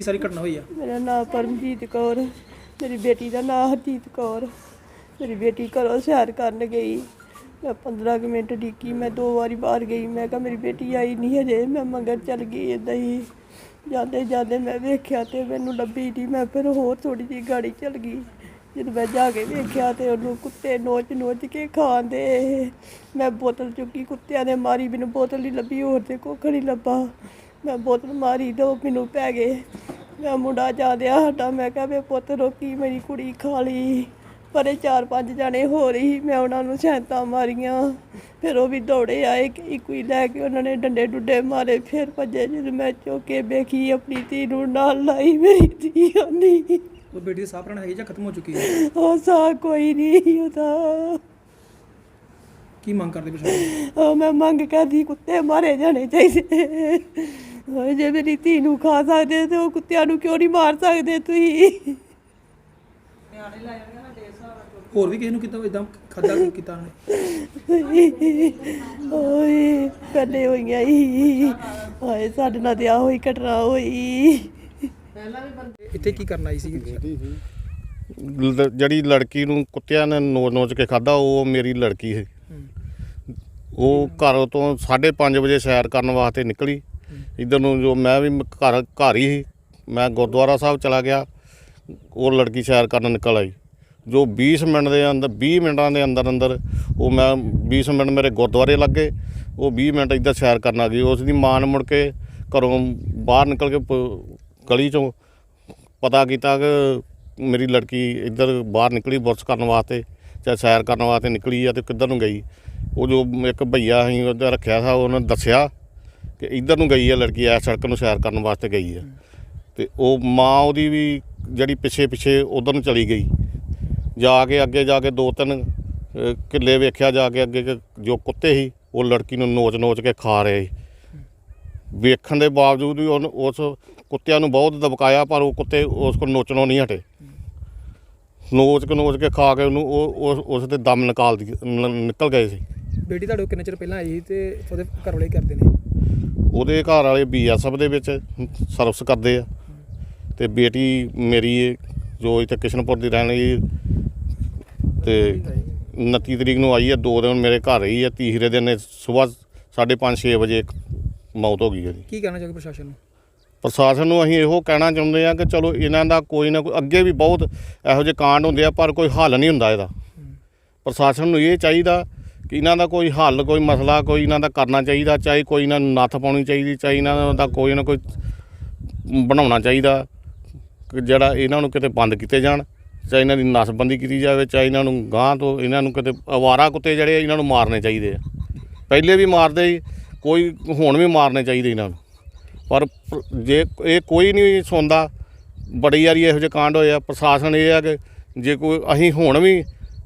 ਕੀ ਸਾਰੀ ਘਟਨਾ ਹੋਈ ਆ? ਮੇਰਾ ਨਾਮ ਪਰਮਜੀਤ ਕੌਰ, ਮੇਰੀ ਬੇਟੀ ਦਾ ਨਾਮ ਹਰਜੀਤ ਕੌਰ। ਮੇਰੀ ਬੇਟੀ ਘਰੋਂ ਸੈਰ ਕਰਨ ਗਈ। ਮੈਂ 15 ਕੁ ਮਿੰਟ ਡਿੱਕੀ ਮੈਂ ਦੋ ਵਾਰੀ ਬਾਹਰ ਗਈ। ਮੈਂ ਕਿਹਾ ਮੇਰੀ ਬੇਟੀ ਆਈ ਨਹੀਂ ਹਜੇ, ਮੈਂ ਮਗਰ ਚੱਲ ਗਈ ਏਦਾਂ ਹੀ। ਜਾਂਦੇ ਜਾਂਦੇ ਮੈਂ ਵੇਖਿਆ ਤੇ ਮੈਨੂੰ ਲੱਭੀ ਨਹੀਂ ਮੈਂ ਫਿਰ ਹੋਰ ਥੋੜੀ ਜਿਹੀ ਗਾੜੀ ਚਲ ਗਈ। ਜਦੋਂ ਮੈਂ ਜਾ ਕੇ ਵੇਖਿਆ ਤੇ ਉਹਨੂੰ ਕੁੱਤੇ ਨੋਚ ਨੋਚ ਕੇ ਖਾਂਦੇ। ਮੈਂ ਬੋਤਲ ਚੁੱਕੀ, ਕੁੱਤਿਆਂ ਨੇ ਮਾਰੀ, ਮੈਨੂੰ ਬੋਤਲ ਨਹੀਂ ਲੱਭੀ, ਹੋਰ ਤੇ ਕੁੱਖ ਨਹੀਂ ਲੱਭਾ। ਮੈਂ ਬੋਤਲ ਮਾਰੀ ਦੋ ਮੈਨੂੰ ਪੈ ਗਏ। ਮੈਂ ਮੁੰਡਾ ਜਾਂਦਿਆ ਸਾਡਾ। ਮੈਂ ਕਿਹਾ ਵੇ ਪੁੱਤ ਰੋਕੀ ਮੇਰੀ ਕੁੜੀ ਖਾ ਲਈ। ਪਰੇ ਚਾਰ ਪੰਜ ਜਾਣੇ ਹੋ ਰਹੀ ਮੈਂ ਉਹਨਾਂ ਨੂੰ ਸੈਂਤਾਂ ਮਾਰੀਆਂ। ਫਿਰ ਉਹ ਵੀ ਦੌੜੇ ਆਏ ਕਿ ਹੀ ਲੈ ਕੇ ਉਹਨਾਂ ਨੇ ਡੰਡੇ ਡੁੱਡੇ ਮਾਰੇ। ਫਿਰ ਭੱਜੇ ਜਦੋਂ ਮੈਂ ਚੋਕੇ ਵੇਖੀ ਆਪਣੀ ਧੀ ਨੂੰ ਨਾਲ ਲਾਈ ਮੇਰੀ ਧੀ ਆਂਦੀ ਉਹ ਬੇਟੀ ਸਾਹ ਪ੍ਰਣ ਹੈਗੀ ਜਾਂ ਖਤਮ ਹੋ ਚੁੱਕੀ ਹੈ? ਉਹ ਸਾ ਕੋਈ ਨਹੀਂ ਉਹਦਾ। ਕੀ ਮੰਗ ਕਰਦੇ ਪ੍ਰਸ਼ਾਸਨ ਉਹ ਮੈਂ ਮੰਗ ਕਰਦੀ ਕੁੱਤੇ ਮਾਰੇ ਜਾਣੇ ਚਾਹੀਦੇ। ਓਏ ਜੇ ਮੇਰੀ ਧੀ ਨੂੰ ਖਾ ਸਕਦੇ ਤੇ ਉਹ ਕੁੱਤਿਆਂ ਨੂੰ ਕਿਉਂ ਨਹੀਂ ਮਾਰ ਸਕਦੇ ਤੁਸੀਂ? ਹੋਰ ਵੀ ਕਿਸੇ ਨੂੰ ਕੀਤਾ ਇਦਾਂ ਖਾਦਾ ਕੀਤਾ ਉਹਨੇ ਓਏ ਪਹਿਲੇ ਹੋਈਆਂ ਹੀ। ਓਏ ਸਾਡੇ ਨਾਲ ਤੇ ਆ ਹੋਈ ਘਟਨਾ ਹੋਈ। ਇੱਥੇ ਕੀ ਕਰਨ ਆਈ ਸੀ? ਲ- ਜਿਹੜੀ ਲੜਕੀ ਨੂੰ ਕੁੱਤਿਆਂ ਨੇ ਨੋਚ ਨੋਚ ਕੇ ਖਾਦਾ ਉਹ ਮੇਰੀ ਲੜਕੀ ਹੈ। ਉਹ ਘਰ ਤੋਂ 5:30 ਵਜੇ ਸੈਰ ਕਰਨ ਵਾਸਤੇ ਨਿਕਲੀ। ਇਧਰ ਨੂੰ ਜੋ ਮੈਂ ਵੀ ਘਰ ਘਰ ਹੀ ਸੀ ਮੈਂ ਗੁਰਦੁਆਰਾ ਸਾਹਿਬ ਚਲਾ ਗਿਆ, ਉਹ ਲੜਕੀ ਸੈਰ ਕਰਨ ਨਿਕਲ ਆਈ। ਜੋ 20 ਮਿੰਟ ਦੇ ਅੰਦਰ 20 ਮਿੰਟਾਂ ਦੇ ਅੰਦਰ ਅੰਦਰ ਉਹ ਮੈਂ 20 ਮਿੰਟ ਮੇਰੇ ਗੁਰਦੁਆਰੇ ਲੱਗੇ, ਉਹ 20 ਮਿੰਟ ਇੱਧਰ ਸੈਰ ਕਰਨ ਆ ਗਈ। ਉਸ ਦੀ ਮਾਂ ਨੇ ਮੁੜ ਕੇ ਘਰੋਂ ਬਾਹਰ ਨਿਕਲ ਕੇ ਪ- ਗਲੀ ਚੋਂ ਪਤਾ ਕੀਤਾ ਕਿ ਮੇਰੀ ਲੜਕੀ ਇੱਧਰ ਬਾਹਰ ਨਿਕਲੀ ਬੁਰਸ ਕਰਨ ਵਾਸਤੇ, ਜਾਂ ਸੈਰ ਕਰਨ ਵਾਸਤੇ ਨਿਕਲੀ ਆ ਤੇ ਕਿੱਧਰ ਨੂੰ ਗਈ। ਉਹ ਜੋ ਇੱਕ ਭਈਆ ਅਸੀਂ ਉਹਦਾ ਰੱਖਿਆ ਸੀ ਉਹਨੇ ਦੱਸਿਆ ਕਿ ਇੱਧਰ ਨੂੰ ਗਈ ਆ ਲੜਕੀ ਐ ਸੜਕ ਨੂੰ ਸੈਰ ਕਰਨ ਵਾਸਤੇ ਗਈ ਆ ਤੇ ਉਹ ਮਾਂ ਉਹਦੀ ਵੀ ਜਿਹੜੀ ਪਿੱਛੇ ਪਿੱਛੇ ਉਧਰ ਨੂੰ ਚਲੀ ਗਈ। ਜਾ ਕੇ ਅੱਗੇ ਜਾ ਕੇ ਦੋ ਤਿੰਨ ਅ, ਕਿੱਲੇ ਵੇਖਿਆ ਜਾ ਕੇ ਅੱਗੇ ਕਿ ਜੋ ਕੁੱਤੇ ਸੀ ਉਹ ਲੜਕੀ ਨੂੰ ਨੋਚ ਨੋਚ ਕੇ ਖਾ ਰਹੇ ਸੀ। ਵੇਖਣ ਦੇ ਬਾਵਜੂਦ ਵੀ ਉਹਨੂੰ ਉਸ ਕੁੱਤਿਆਂ ਨੂੰ ਬਹੁਤ ਦਬਕਾਇਆ ਪਰ ਉਹ ਕੁੱਤੇ ਉਸ ਕੋਲ ਨੋਚਣੋਂ ਨਹੀਂ ਹਟੇ। ਨੋਚ ਕੇ ਨੋਚ ਕੇ ਖਾ ਕੇ ਉਹਨੂੰ ਉਹ ਉਸ ਉਸ ਦੇ ਦਮ ਨਿਕਾਲ ਦੀ ਨ- ਨਿਕਲ ਗਏ ਸੀ। ਬੇਟੀ ਤੁਹਾਡੇ ਕੋਲ ਕਿੰਨੇ ਚਿਰ ਪਹਿਲਾਂ ਆਈ ਸੀ ਤੇ ਉਹਦੇ ਘਰ ਵਾਲੇ ਕਰਦੇ ਨੇ? ਉਹਦੇ ਘਰ ਵਾਲੇ ਬੀਐਸਐਫ ਦੇ ਵਿੱਚ ਸਰਵਿਸ ਕਰਦੇ ਆ। ਤੇ ਬੇਟੀ ਮੇਰੀ ਜੋ ਇੱਥੇ ਕਿਸ਼ਨਪੁਰ ਦੀ ਰਹਿਣ ਵਾਲੀ ਤੇ 29 ਤਰੀਕ ਨੂੰ ਆਈ ਹੈ ਦੋ ਦਿਨ ਮੇਰੇ ਘਰ ਰਹੀ ਹੈ ਤੀਸਰੇ ਦਿਨ ਸਵੇਰ 5:30 6 ਵਜੇ ਮੌਤ ਹੋ ਗਈ ਉਹਦੀ। ਕੀ ਕਹਿਣਾ ਚਾਹੋਗੇ ਪ੍ਰਸ਼ਾਸਨ ਨੂੰ? ਪ੍ਰਸ਼ਾਸਨ ਨੂੰ ਅਸੀਂ ਇਹੋ ਕਹਿਣਾ ਚਾਹੁੰਦੇ ਆ ਕਿ ਚਲੋ ਇਹਨਾਂ ਦਾ ਕੋਈ ਨਾ ਕੋਈ ਅੱਗੇ ਵੀ ਬਹੁਤ ਇਹੋ ਜਿਹੇ ਕਾਂਡ ਹੁੰਦੇ ਆ ਪਰ ਕੋਈ ਹੱਲ ਨਹੀਂ ਹੁੰਦਾ ਇਹਦਾ। ਪ੍ਰਸ਼ਾਸਨ ਨੂੰ ਇਹ ਚਾਹੀਦਾ ਕਿ ਇਹਨਾਂ ਦਾ ਕੋਈ ਹੱਲ, ਕੋਈ ਮਸਲਾ, ਕੋਈ ਇਹਨਾਂ ਦਾ ਕਰਨਾ ਚਾਹੀਦਾ, ਚਾਹੇ ਕੋਈ ਇਹਨਾਂ ਨੂੰ ਨੱਥ ਪਾਉਣੀ ਚਾਹੀਦੀ, ਚਾਹੇ ਇਹਨਾਂ ਦਾ ਕੋਈ ਨਾ ਕੋਈ ਬਣਾਉਣਾ ਚਾਹੀਦਾ, ਕਿ ਜਿਹੜਾ ਇਹਨਾਂ ਨੂੰ ਕਿਤੇ ਬੰਦ ਕੀਤੇ ਜਾਣ, ਚਾਹੇ ਇਹਨਾਂ ਦੀ ਨਸਬੰਦੀ ਕੀਤੀ ਜਾਵੇ, ਚਾਹੇ ਇਹਨਾਂ ਨੂੰ ਗਾਂਹ ਤੋਂ ਇਹਨਾਂ ਨੂੰ ਕਿਤੇ ਅਵਾਰਾ ਕੁੱਤੇ ਜਿਹੜੇ ਇਹਨਾਂ ਨੂੰ ਮਾਰਨੇ ਚਾਹੀਦੇ ਆ। ਪਹਿਲੇ ਵੀ ਮਾਰਦੇ ਸੀ, ਕੋਈ ਹੁਣ ਵੀ ਮਾਰਨੇ ਚਾਹੀਦੇ ਇਹਨਾਂ ਨੂੰ। ਪਰ ਜੇ ਇਹ ਕੋਈ ਨਹੀਂ ਸੁਣਦਾ, ਬੜੀ ਵਾਰੀ ਇਹੋ ਜਿਹੇ ਕਾਂਡ ਹੋਏ ਆ, ਪ੍ਰਸ਼ਾਸਨ ਇਹ ਆ ਕਿ ਜੇ ਕੋਈ, ਅਸੀਂ ਹੁਣ ਵੀ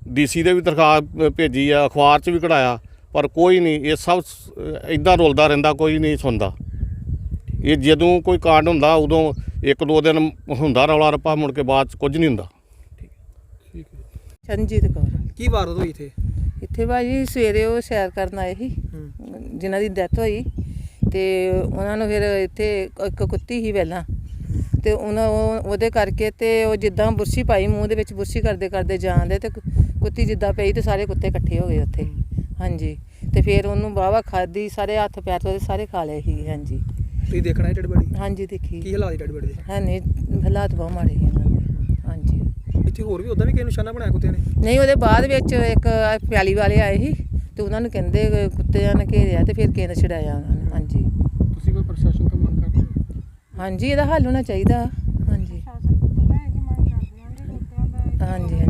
ਡੀਸੀ ਦੇ ਵੀ ਦਰਖਾਸਤ ਭੇਜੀ ਆ ਅਖਬਾਰ 'ਚ ਵੀ ਕਢਾਇਆ ਪਰ ਕੋਈ ਨਹੀਂ ਇਹ ਸਭ ਇਦਾਂ ਰੁਲਦਾ ਰਹਿੰਦਾ ਕੋਈ ਨਹੀਂ ਸੁਣਦਾ। ਇਹ ਜਦੋਂ ਕੋਈ ਕਾਂਡ ਹੁੰਦਾ ਉਦੋਂ ਇੱਕ ਦੋ ਦਿਨ ਹੁੰਦਾ ਰੌਲਾ ਰੱਪਾ ਮੁੜ ਕੇ ਬਾਅਦ 'ਚ ਕੁਝ ਨਹੀਂ ਹੁੰਦਾ। ਚਰਨਜੀਤ ਕੌਰ। ਕੀ ਵਾਰਦਾਤ ਹੋਈ ਇੱਥੇ? ਇੱਥੇ ਭਾਜੀ ਸਵੇਰੇ ਉਹ ਸੈਰ ਕਰਨ ਆਏ ਸੀ ਜਿਨ੍ਹਾਂ ਦੀ ਡੈਥ ਹੋਈ ਤੇ ਉਹਨਾਂ ਨੂੰ ਫਿਰ ਇੱਥੇ ਇੱਕ ਕੁੱਤੀ ਸੀ ਪਹਿਲਾਂ ਤੇ ਉਹਨਾਂ ਉਹ- ਉਹਦੇ ਕਰਕੇ ਤੇ ਉਹ ਜਿੱਦਾਂ ਬੁਰਸ਼ੀ ਪਾਈ ਮੂੰਹ ਦੇ ਵਿੱਚ ਬੁਰਸ਼ੀ ਕਰਦੇ ਕਰਦੇ ਜਾਂਦੇ ਤੇ ਕੁੱਤੀ ਜਿੱਦਾਂ ਪਈ ਤੇ ਸਾਰੇ ਕੁੱਤੇ ਇਕੱਠੇ ਹੋ ਗਏ ਉੱਥੇ। ਹਾਂਜੀ। ਤੇ ਫਿਰ ਉਹਨੂੰ ਵਾਹਵਾ ਖਾਦੀ ਸਾਰੇ ਹੱਥ ਪੈਰ ਤੋਂ ਸਾਰੇ ਖਾ ਲਏ ਸੀ ਹਾਂਜੀ। ਤੁਸੀਂ ਦੇਖਣਾ ਹੈ ਡੈਡ ਬੜੀ ਹਾਂਜੀ ਦੇਖੀ। ਕੀ ਹਾਲਾਤ ਹੈ ਡੈਡ ਬੜੀ ਦੇ? ਹੈ ਨਹੀਂ ਹਾਲਾਤ ਬਹੁਤ ਮਾੜੇ ਸੀ ਦੇ। ਹਾਂਜੀ। ਇੱਥੇ ਹੋਰ ਵੀ ਉਦਾਂ ਵੀ ਕਿਸੇ ਨਿਸ਼ਾਨਾ ਬਣਾਇਆ ਕੁੱਤਿਆਂ ਨੇ? ਨਹੀਂ ਉਹਦੇ ਬਾਅਦ ਵਿੱਚ ਇੱਕ ਪਿਆਲੀ ਵਾਲੇ ਆਏ ਸੀ ਤੇ ਉਹਨਾਂ ਨੂੰ ਕਹਿੰਦੇ ਕਿ ਕੁੱਤਿਆਂ ਨੇ ਘੇਰਿਆ ਤੇ ਫਿਰ ਕੇਂਦਰ ਛਡਾਇਆ ਉਹਨਾਂ ਨੇ ਹਾਂਜੀ। ਤੁਸੀਂ ਕੋਈ ਪ੍ਰਸ਼ਾਸਨ ਤੋਂ ਮੰਗ ਕਰਦੇ ਹਾਂਜੀ ਇਹਦਾ ਹੱਲ ਹੋਣਾ ਚਾਹੀਦਾ ਹਾਂਜੀ। ਹਾਂਜੀ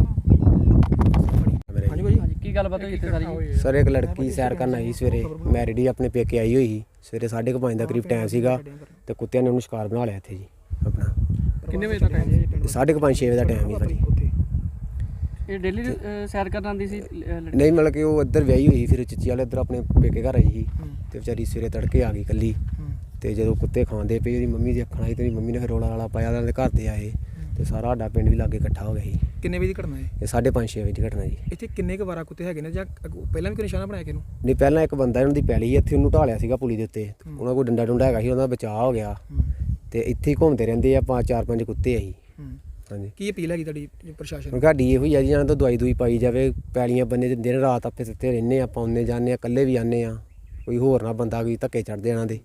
ਕੀ ਗੱਲਬਾਤ ਹੋਈ ਇੱਥੇ ਸਾਰੀ? ਸਰ ਇੱਕ ਲੜਕੀ ਸੈਰ ਕਰਨ ਆਈ ਸਵੇਰੇ। ਮੈਰਿਡ ਹੀ ਆਪਣੇ ਪੇਕੇ ਆਈ ਹੋਈ ਸੀ। ਸਵੇਰੇ 5:30 ਦਾ ਕਰੀਬ ਟਾਈਮ ਸੀਗਾ ਤੇ ਕੁੱਤਿਆਂ ਨੇ ਉਹਨੂੰ ਸ਼ਿਕਾਰ ਬਣਾ ਲਿਆ ਇੱਥੇ ਜੀ ਆਪਣਾ। ਕਿੰਨੇ ਵਜੇ ਦਾ ਟਾਈਮ ਹੈ 5:30 6 ਵਜੇ ਦਾ ਟਾਈਮ ਸੀ ਇਹ ਡੇਲੀ ਸੈਰ ਕਰਨ ਆਉਂਦੀ ਸੀ ਲੜਕੀ? ਨਹੀਂ ਮਤਲਬ ਕਿ ਉਹ ਇੱਧਰ ਵਿਆਹੀ ਹੋਈ ਫਿਰ ਚਿੱਚੀ ਵਾਲੇ ਇੱਧਰ ਆਪਣੇ ਪੇਕੇ ਘਰ ਆਈ ਸੀ ਤੇ ਵਿਚਾਰੀ ਸਵੇਰੇ ਤੜਕੇ ਆ ਗਈ ਕੱਲੀ ਤੇ ਜਦੋਂ ਕੁੱਤੇ ਖਾਂਦੇ ਪਏ ਉਹਦੀ ਮੰਮੀ ਦੀ ਅੱਖਾਂ ਆਈ ਤੇ ਉਹਦੀ ਮੰਮੀ ਨੇ ਫਿਰ ਰੋਲਾ ਰਾਲਾ ਪਾਇਆ ਉਹਨਾਂ ਦੇ ਘਰ ਦੇ ਆਏ। ਤੇ ਸਾਰਾ ਸਾਡਾ ਪਿੰਡ ਵੀ ਲਾਗੇ ਇਕੱਠਾ ਹੋ ਗਿਆ ਸੀ। ਕਿੰਨੇ ਵਜੇ ਦੀ ਘਟਨਾ ਹੈ? ਇਹ 5:30 6 ਵਜੇ ਦੀ ਘਟਨਾ ਜੀ। ਇੱਥੇ ਕਿੰਨੇ ਕੁ ਵਾਰਾ ਕੁੱਤੇ ਹੈਗੇ ਨੇ ਜਾਂ ਅੱਗੋਂ- ਪਹਿਲਾਂ ਵੀ ਕੋਈ ਨਿਸ਼ਾਨਾ ਬਣਾਇਆ ਕਿਨੂੰ ਨਹੀਂ ਪਹਿਲਾਂ ਇੱਕ ਬੰਦਾ ਇਹਨਾਂ ਦੀ ਪੈਲੀ ਸੀ ਇੱਥੇ ਉਹਨੂੰ ਢਾਲਿਆ ਸੀਗਾ ਪੁਲੀ ਦੇ ਉੱਤੇ। ਉਹਨਾਂ ਕੋਲ ਡੰਡਾ ਡੁੰਡਾ ਹੈਗਾ ਸੀ ਉਹਦਾ ਬਚਾਅ ਹੋ ਗਿਆ। ਤੇ ਇੱਥੇ ਹੀ ਘੁੰਮਦੇ ਰਹਿੰਦੇ ਆ ਪੰਜ ਚਾਰ ਪੰਜ ਕੁੱਤੇ ਆ ਜੀ। ਹੂੰ। ਹਾਂਜੀ। ਕੀ ਅਪੀਲ ਹੈਗੀ ਤੁਹਾਡੀ ਪ੍ਰਸ਼ਾਸਨ ਹੁਣ ਸਾਡੀ ਇਹੋ ਹੀ ਆ ਜੀ ਇਹਨਾਂ ਤੋਂ ਦਵਾਈ ਦੂਈ ਪਾਈ ਜਾਵੇ ਪੈਲੀਆਂ ਬੰਨੇ ਤੇ ਦਿਨ ਰਾਤ ਆਪੇ ਸਿੱਤੇ ਰਹਿੰਦੇ ਆ ਪਾਉਂਦੇ ਜਾਂਦੇ ਆ ਇਕੱਲੇ ਵੀ ਆਨੇ ਆ। ਕੋਈ ਹੋਰ ਨਾ ਬੰਦਾ ਕੋਈ ਧੱਕੇ ਚੜਦੇ ਇਹਨਾਂ ਦੇ।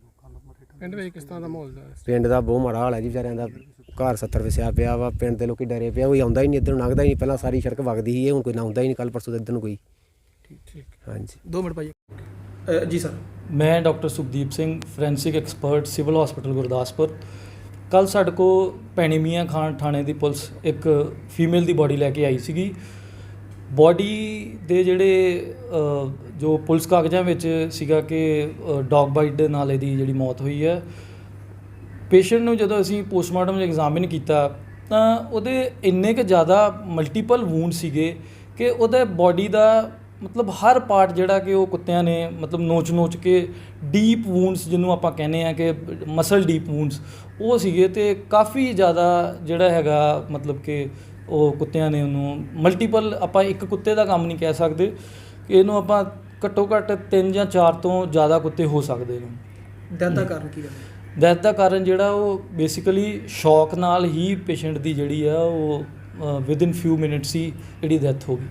ਪਿੰਡ ਵਿੱਚ ਕਿਸ ਤਰ੍ਹਾਂ ਦਾ ਮਾਹੌਲ ਦਾ? ਪਿੰਡ ਦਾ ਬਹੁਤ ਮਾੜਾ ਹਾਲ ਹੈ ਜੀ ਵਿਚਾਰਿਆਂ ਦਾ। ਘਰ 70 ਵਸਿਆ ਪਿਆ ਵਾ ਪਿੰਡ ਦੇ ਲੋਕੀ ਡਰੇ ਪਿਆ ਕੋਈ ਆਉਂਦਾ ਹੀ ਨਹੀਂ ਇੱਧਰ ਨੂੰ ਲੰਘਦਾ ਹੀ ਨਹੀਂ। ਪਹਿਲਾਂ ਸਾਰੀ ਸੜਕ ਵਗਦੀ ਸੀ ਇਹ ਹੁਣ ਕੋਈ ਨਾ ਆਉਂਦਾ ਹੀ ਨਹੀਂ ਕੱਲ ਪਰਸੋਂ ਤੋਂ ਇੱਧਰ ਨੂੰ ਕੋਈ। ਹਾਂਜੀ। 2 ਮਿੰਟ ਭਾਈ। ਅ, ਜੀ ਸਰ। ਮੈਂ doctor Sukhdeep Singh forensic expert civil hospital Gurdaspur. ਕੱਲ ਸਾਡੇ ਕੋ ਪੈਣੀਮੀਆਂ ਖਾਨ ਥਾਣੇ ਦੀ ਪੁਲਿਸ ਇੱਕ ਫੀਮੇਲ ਦੀ ਬਾਡੀ ਲੈ ਕੇ ਆਈ ਸੀਗੀ। ਬਾਡੀ ਦੇ ਜਿਹੜੇ ਜੋ ਪੁਲਿਸ ਕਾਗਜ਼ਾਂ ਵਿੱਚ ਸੀਗਾ ਕਿ ਡੌਗ ਬਾਈਟ ਦੇ ਨਾਲ ਇਹਦੀ ਜਿਹੜੀ ਮੌਤ ਹੋਈ ਹੈ। ਪੇਸ਼ੈਂਟ ਨੂੰ ਜਦੋਂ ਅਸੀਂ ਪੋਸਟਮਾਰਟਮ ਐਗਜ਼ਾਮਿਨ ਕੀਤਾ, ਤਾਂ ਉਹਦੇ ਇੰਨੇ ਕੁ ਜ਼ਿਆਦਾ ਮਲਟੀਪਲ ਵੂਨ ਸੀਗੇ ਕਿ ਉਹਦੇ ਬਾਡੀ ਦਾ ਮਤਲਬ ਹਰ ਪਾਰਟ ਜਿਹੜਾ ਕਿ ਉਹ ਕੁੱਤਿਆਂ ਨੇ ਮਤਲਬ ਨੋਚ-ਨੋਚ ਕੇ ਡੀਪ ਵੂਨਸ ਜਿਹਨੂੰ ਆਪਾਂ ਕਹਿੰਦੇ ਆ ਕਿ ਮਸਲ ਡੀਪ ਵੂਨਸ, ਉਹ ਸੀਗੇ ਤੇ ਕਾਫੀ ਜ਼ਿਆਦਾ ਜਿਹੜਾ ਹੈਗਾ ਮਤਲਬ ਕਿ ਉਹ ਕੁੱਤਿਆਂ ਨੇ ਉਹਨੂੰ ਮਲਟੀਪਲ ਆਪਾਂ ਇੱਕ ਕੁੱਤੇ ਦਾ ਕੰਮ ਨਹੀਂ ਕਹਿ ਸਕਦੇ। ਕਿ ਇਹਨੂੰ ਆਪਾਂ ਘੱਟੋ ਘੱਟ 3 ਜਾਂ 4 ਤੋਂ ਜ਼ਿਆਦਾ ਕੁੱਤੇ ਹੋ ਸਕਦੇ ਨੇ। ਡੈਥ ਦਾ ਕਾਰਨ ਕੀ ਹੈ? ਡੈਥ ਦਾ ਕਾਰਨ ਜਿਹੜਾ ਉਹ ਬੇਸਿਕਲੀ ਸ਼ੌਕ ਨਾਲ ਹੀ ਪੇਸ਼ੈਂਟ ਦੀ ਜਿਹੜੀ ਆ ਉਹ ਵਿਦ ਇਨ ਫਿਊ ਮਿੰਟਸ ਹੀ ਜਿਹੜੀ ਡੈਥ ਹੋ ਗਈ।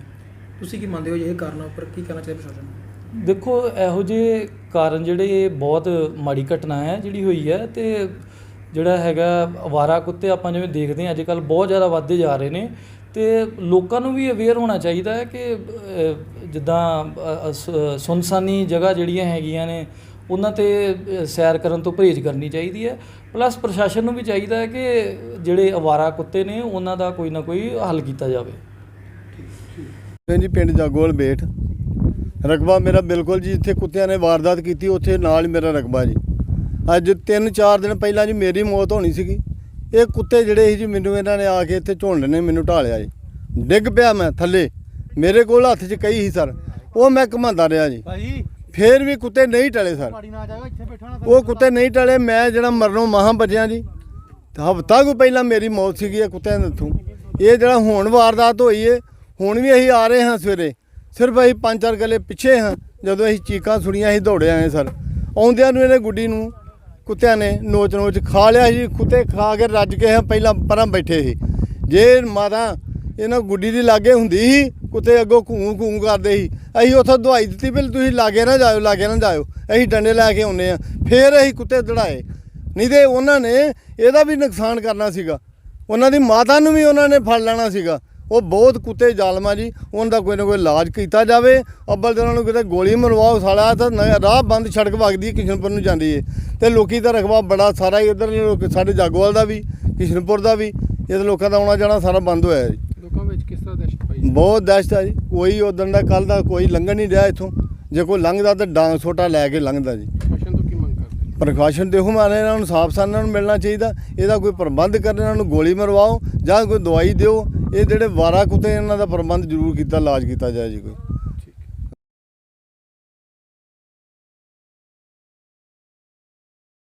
ਤੁਸੀਂ ਕੀ ਮੰਨਦੇ ਹੋ ਇਹ ਕਾਰਨਾਂ ਉੱਪਰ ਕੀ ਕਰਨਾ ਚਾਹੀਦਾ ਪ੍ਰਸ਼ਾਸਨ ਨੂੰ? ਦੇਖੋ ਇਹੋ ਜਿਹੇ ਕਾਰਨ ਜਿਹੜੇ ਬਹੁਤ ਮਾੜੀ ਘਟਨਾ ਹੈ ਜਿਹੜੀ ਹੋਈ ਹੈ ਤੇ ਜਿਹੜਾ ਹੈਗਾ ਅਵਾਰਾ ਕੁੱਤੇ ਆਪਾਂ ਜਿਵੇਂ ਦੇਖਦੇ ਹਾਂ ਅੱਜ ਕੱਲ ਬਹੁਤ ਜ਼ਿਆਦਾ ਵੱਧਦੇ ਜਾ ਰਹੇ ਨੇ ਤੇ ਲੋਕਾਂ ਨੂੰ ਵੀ ਅਵੇਅਰ ਹੋਣਾ ਚਾਹੀਦਾ ਹੈ ਕਿ ਜਿੱਦਾਂ ਅਹ, ਸੁਨਸਾਨੀ ਜਗ੍ਹਾ ਜਿਹੜੀਆਂ ਹੈਗੀਆਂ ਨੇ ਉਹਨਾਂ ਤੇ ਸੈਰ ਕਰਨ ਤੋਂ ਪਰਹੇਜ਼ ਕਰਨੀ ਚਾਹੀਦੀ ਹੈ। ਪਲੱਸ ਪ੍ਰਸ਼ਾਸਨ ਨੂੰ ਵੀ ਚਾਹੀਦਾ ਹੈ ਕਿ ਜਿਹੜੇ ਅਵਾਰਾ ਕੁੱਤੇ ਨੇ ਉਹਨਾਂ ਦਾ ਕੋਈ ਨਾ ਕੋਈ ਹੱਲ ਕੀਤਾ ਜਾਵੇ। ਮੈਂ ਜੀ ਪਿੰਡ ਜਾਗੋਲ ਬੇਠ ਰਕਬਾ ਮੇਰਾ ਬਿਲਕੁਲ ਜੀ ਇੱਥੇ ਕੁੱਤਿਆਂ ਨੇ ਵਾਰਦਾਤ ਕੀਤੀ ਉੱਥੇ ਨਾਲ ਹੀ ਮੇਰਾ ਰਕਬਾ ਜੀ। ਅੱਜ 3-4 ਦਿਨ ਪਹਿਲਾਂ ਜੀ ਮੇਰੀ ਮੌਤ ਹੋਣੀ ਸੀਗੀ। ਇਹ ਕੁੱਤੇ ਜਿਹੜੇ ਸੀ ਜੀ ਮੈਨੂੰ ਇਹਨਾਂ ਨੇ ਆ ਕੇ ਇੱਥੇ ਝੋਂਡ ਨੇ ਮੈਨੂੰ ਢਾਲਿਆ ਜੀ। ਡਿੱਗ ਪਿਆ ਮੈਂ ਥੱਲੇ। ਮੇਰੇ ਕੋਲ ਹੱਥ 'ਚ ਕਈ ਸੀ ਸਰ। ਉਹ ਮੈਂ ਘਮਾਉਂਦਾ ਰਿਹਾ ਜੀ। ਭਾਈ ਫੇਰ ਵੀ ਕੁੱਤੇ ਨਹੀਂ ਟਲੇ ਸਰ। ਨਾ ਜਾਗਾ ਇੱਥੇ ਬੈਠਾ ਉਹ ਕੁੱਤੇ ਨਹੀਂ ਟਲੇ ਮੈਂ ਜਿਹੜਾ ਮਰਨੋਂ ਮਹਾਂ ਬਚਿਆ ਜੀ। ਹਫਤਾ ਕੁ ਪਹਿਲਾਂ ਮੇਰੀ ਮੌਤ ਸੀਗੀ ਇਹ ਕੁੱਤਿਆਂ ਦੇ ਹੱਥੋਂ। ਇਹ ਜਿਹੜਾ ਹੁਣ ਵਾਰਦਾਤ ਹੋਈ ਏ ਹੁਣ ਵੀ ਅਸੀਂ ਆ ਰਹੇ ਹਾਂ ਸਵੇਰੇ। ਸਿਰਫ ਅਸੀਂ ਪੰਜ ਚਾਰ ਗਲੇ ਪਿੱਛੇ ਹਾਂ ਜਦੋਂ ਅਸੀਂ ਚੀਕਾਂ ਸੁਣੀਆਂ ਅਸੀਂ ਦੌੜੇ ਆਏ ਸਰ। ਆਉਂਦਿਆਂ ਨੂੰ ਇਹਨੇ ਗੁੱਡੀ ਨੂੰ ਕੁੱਤਿਆਂ ਨੇ ਨੋਚ ਨੋਚ ਖਾ ਲਿਆ ਜੀ। ਕੁੱਤੇ ਖਾ ਕੇ ਰੱਜ ਕੇ ਹਾਂ ਪਹਿਲਾਂ ਪਰਾਂ ਬੈਠੇ ਸੀ। ਜੇ ਮਾਤਾ ਇਹਨਾਂ ਗੁੱਡੀ ਦੀ ਲਾਗੇ ਹੁੰਦੀ ਸੀ ਕੁੱਤੇ ਅੱਗੋਂ ਘੂੰ ਘੂੰ ਕਰਦੇ ਸੀ। ਅਸੀਂ ਉੱਥੋਂ ਦਵਾਈ ਦਿੱਤੀ ਵੀ ਤੁਸੀਂ ਲਾਗੇ ਨਾ ਜਾਇਓ, ਲਾਗੇ ਨਾ ਜਾਇਓ। ਅਸੀਂ ਡੰਡੇ ਲੈ ਕੇ ਆਉਂਦੇ ਆ ਫੇਰ ਅਸੀਂ ਕੁੱਤੇ ਦੜਾਏ। ਨਹੀਂ ਤੇ ਉਹਨਾਂ ਨੇ ਇਹਦਾ ਵੀ ਨੁਕਸਾਨ ਕਰਨਾ ਸੀਗਾ। ਉਹਨਾਂ ਦੀ ਮਾਤਾ ਨੂੰ ਵੀ ਉਹਨਾਂ ਨੇ ਫੜ ਲੈਣਾ ਸੀਗਾ। ਉਹ ਬਹੁਤ ਕੁੱਤੇ ਜ਼ਾਲਮਾ ਜੀ। ਉਹਨਾਂ ਦਾ ਕੋਈ ਨਾ ਕੋਈ ਇਲਾਜ ਕੀਤਾ ਜਾਵੇ। ਅੱਬਲ ਤੇ ਉਹਨਾਂ ਨੂੰ ਕਿਤੇ ਗੋਲੀ ਮਰਵਾਓ ਸਾਲਾ ਤਾਂ ਰਾਹ ਬੰਦ ਸੜਕ ਵਗਦੀ ਕਿਸ਼ਨਪੁਰ ਨੂੰ ਜਾਂਦੀ ਹੈ ਤੇ ਲੋਕੀ ਦਾ ਰਕਬਾ ਬੜਾ ਸਾਰਾ ਹੀ ਉਧਰ ਸਾਡੇ ਜਾਗੋਵਾਲ ਦਾ ਵੀ, ਕਿਸ਼ਨਪੁਰ ਦਾ ਵੀ। ਇਹ ਲੋਕਾਂ ਦਾ ਆਉਣਾ ਜਾਣਾ ਸਾਰਾ ਬੰਦ ਹੋਇਆ ਜੀ ਲੋਕਾਂ ਵਿੱਚ ਕਿਸ ਤਰ੍ਹਾਂ ਦਹਿਸ਼ਤ ਪਾਈ ਬਹੁਤ ਦਹਿਸ਼ਤ ਹੈ ਜੀ। ਕੋਈ ਉਦੋਂ ਦਾ ਕੱਲ ਦਾ ਕੋਈ ਲੰਘਣ ਨਹੀਂ ਰਿਹਾ ਇੱਥੋਂ। ਜੇ ਕੋਈ ਲੰਘਦਾ ਤਾਂ ਡਾਂਗ ਛੋਟਾ ਲੈ ਕੇ ਲੰਘਦਾ ਜੀ। ਪ੍ਰਸ਼ਾਸਨ ਤੋਂ ਕੀ ਮੰਗ ਕਰਦੇ ਪ੍ਰਕਾਸ਼ਨ ਦੇਖੋ ਮਾਰੇ ਇਹਨਾਂ ਨੂੰ ਸਾਫ਼ ਸਾਨਾਂ ਨੂੰ ਮਿਲਣਾ ਚਾਹੀਦਾ। ਇਹਦਾ ਕੋਈ ਪ੍ਰਬੰਧ ਕਰਨ ਇਹਨਾਂ ਨੂੰ ਗੋਲੀ ਮਰਵਾਓ ਜਾਂ ਕੋਈ ਦਵਾਈ ਦਿਓ। ਇਹ ਜਿਹੜੇ ਵਾਰਾ ਕੁੱਤੇ ਇਹਨਾਂ ਦਾ ਪ੍ਰਬੰਧ ਜ਼ਰੂਰ ਕੀਤਾ ਇਲਾਜ ਕੀਤਾ ਜਾਏ ਜੀ ਕੋਈ।